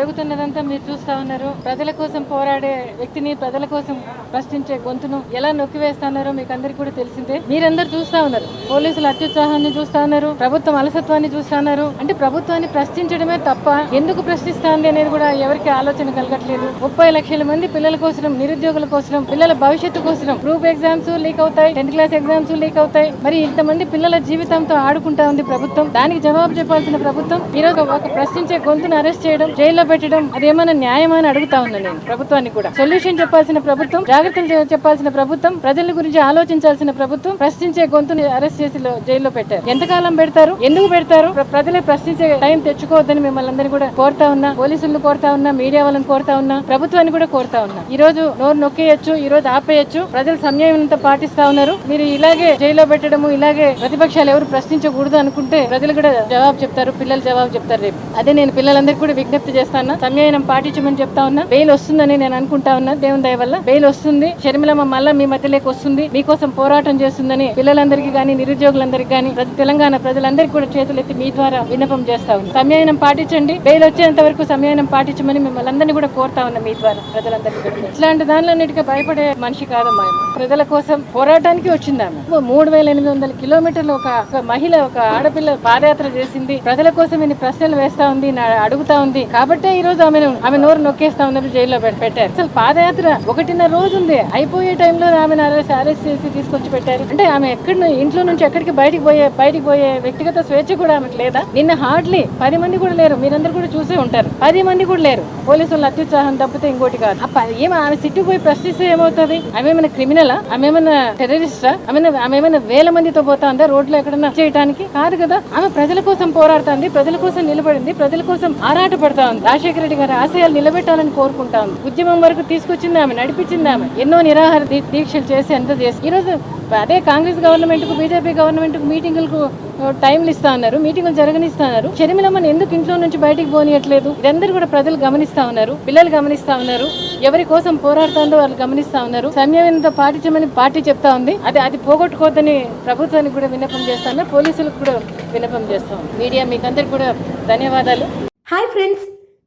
జరుగుతున్నదంతా మీరు చూస్తా ఉన్నారు. ప్రజల కోసం పోరాడే వ్యక్తిని ప్రజల కోసం ప్రశ్నించే గొంతును ఎలా నొక్కివేస్తున్నారో మీకు అందరికి కూడా తెలిసిందే. మీరందరూ చూస్తా ఉన్నారు. పోలీసులు అత్యుత్సాహాన్ని చూస్తా ఉన్నారు. ప్రభుత్వం అలసత్వాన్ని చూస్తా ఉన్నారు. అంటే ప్రభుత్వాన్ని ప్రశ్నించడమే తప్ప ఎందుకు ప్రశ్నిస్తాంది అనేది కూడా ఎవరికి ఆలోచన కలగట్లేదు. ముప్పై లక్షల మంది పిల్లల కోసం నిరుద్యోగుల కోసం పిల్లల భవిష్యత్తు కోసం గ్రూప్ ఎగ్జామ్స్ లీక్ అవుతాయి టెన్త్ క్లాస్ ఎగ్జామ్స్ లీక్ అవుతాయి. మరి ఇంతమంది పిల్లల జీవితంతో ఆడుకుంటా ఉంది ప్రభుత్వం. దానికి జవాబు చెప్పాల్సిన ప్రభుత్వం ఈరోజు ఒక ప్రశ్నించే గొంతును అరెస్ట్ చేయడం జైల్లో పెట్టడం అదేమైనా న్యాయమా అని అడుగుతా ఉన్నా నేను ప్రభుత్వాన్ని కూడా. సొల్యూషన్ చెప్పాల్సిన ప్రభుత్వం జాగ్రత్తలు చెప్పాల్సిన ప్రభుత్వం ప్రజల గురించి ఆలోచించాల్సిన ప్రభుత్వం ప్రశ్నించే గొంతుని అరెస్ట్ చేసి జైల్లో పెట్టారు. ఎంతకాలం పెడతారు? ఎందుకు పెడతారు? ప్ర- ప్రజలే ప్రశ్నించే టైం తెచ్చుకోవద్దని మిమ్మల్ని అందరినీ కూడా కోరుతా ఉన్నా పోలీసులను కోరుతా ఉన్నా మీడియా వాళ్ళని కోరుతా ఉన్నా ప్రభుత్వాన్ని కూడా కోరుతా ఉన్నా. ఈ రోజు నోరు నొక్కేయచ్చు ఈ రోజు ఆపేయచ్చు ప్రజలు సంయమనంతో పాటిస్తా ఉన్నారు. మీరు ఇలాగే జైల్లో పెట్టడము ఇలాగే ప్రతిపక్షాలు ఎవరు ప్రశ్నించకూడదు అనుకుంటే ప్రజలు కూడా జవాబు చెప్తారు పిల్లలు జవాబు చెప్తారు రేపు. అదే నేను పిల్లలందరికీ కూడా విజ్ఞప్తి చేస్తాను సంయమనం పాటించమని చెప్తా ఉన్నా. బెయిల్ వస్తుందని నేను అనుకుంటా ఉన్నా. దేవుని దయ వల్ల బెయిల్ వస్తుంది. షర్మిలమ్మ మళ్ళా మీ మధ్యలోకి వస్తుంది. మీకోసం పోరాటం చేస్తుందని పిల్లలందరికీ కానీ నిరుద్యోగులందరికీ కానీ ప్రతి తెలంగాణ ప్రజలందరికీ కూడా చేతులు ఎత్తి మీ ద్వారా విన్నపం చేస్తా ఉన్నా. సంయమనం పాటించండి. బెయిల్ వచ్చేంత వరకు సంయమనం పాటించమని మిమ్మల్ని అందరినీ కూడా కోరుతా ఉన్నా మీ ద్వారా ప్రజలందరికీ కూడా. ఇట్లాంటి దానిలన్నిటికీ భయపడే మనిషి కాదమ్మా ప్రజల కోసం పోరాటానికి వచ్చింది ఆమె. మూడు వేల ఎనిమిది వందల కిలోమీటర్లు ఒక మహిళ ఒక ఆడపిల్ల పాదయాత్ర చేసింది. ప్రజల కోసం ఇన్ని ప్రశ్నలు వేస్తా ఉంది అడుగుతా ఉంది. కాబట్టి ఈ రోజు ఆమెను ఆమె నోరు నొక్కేస్తా ఉన్నది జైల్లో పెట్టారు. అసలు పాదయాత్ర ఒకటిన్నర రోజు ఉంది. అయిపోయే టైంలో ఆమెను అరెస్ట్ అరెస్ట్ చేసి తీసుకొచ్చి పెట్టారు. అంటే ఆమె ఎక్కడ ఇంట్లో నుంచి ఎక్కడికి బయటికి పోయే బయటికి పోయే వ్యక్తిగత స్వేచ్ఛ కూడా ఆమెకు లేదా? నిన్న హార్డ్లీ పది మంది కూడా లేరు. మీరందరూ కూడా చూసే ఉంటారు. పది మంది కూడా లేరు. పోలీసులు అత్యుత్సాహం తప్పితే ఇంకోటి కాదు. ఏమో ఆమె సిట్టు పోయి ప్రశ్నిస్తే ఏమవుతుంది? ఆమె ఏమైనా క్రిమినలా? ఆమె ఏమైనా టెర్రరిస్టా? ఆమె ఆమె ఏమైనా వేల మందితో పోతా ఉందా రోడ్లో ఎక్కడన్నా చేయడానికి కాదు కదా. ఆమె ప్రజల కోసం పోరాడుతుంది. ప్రజల కోసం నిలబడింది. ప్రజల కోసం ఆరాట పడతా ఉంది రాజశేఖర రెడ్డి గారి ఆశయాలు నిలబెట్టాలని కోరుకుంటాను. ఉద్యమం వరకు తీసుకొచ్చింది ఆమె నడిపించింది ఆమె ఎన్నో నిరాహార దీ- దీక్షలు చేసి ఎంత చేసి ఈరోజు అదే కాంగ్రెస్ గవర్నమెంట్కు బీజేపీ గవర్నమెంట్కు మీటింగులకు టైంలు ఇస్తా ఉన్నారు మీటింగులు జరగనిస్తా ఉన్నారు షర్మిలమ్మని ఎందుకు ఇంట్లో నుంచి బయటికి పోనీయట్లేదు? ఇదందరూ కూడా ప్రజలు గమనిస్తా ఉన్నారు. పిల్లలు గమనిస్తా ఉన్నారు. ఎవరి కోసం పోరాడుతుందో వాళ్ళు గమనిస్తా ఉన్నారు. సంయమనంతో పాటించమని పార్టీ చెప్తా ఉంది. అది అది పోగొట్టుకోవద్దని ప్రభుత్వానికి కూడా విన్నపం చేస్తాను పోలీసులకు కూడా విన్నపం చేస్తాం మీడియా మీకందరికి కూడా ధన్యవాదాలు. Hi friends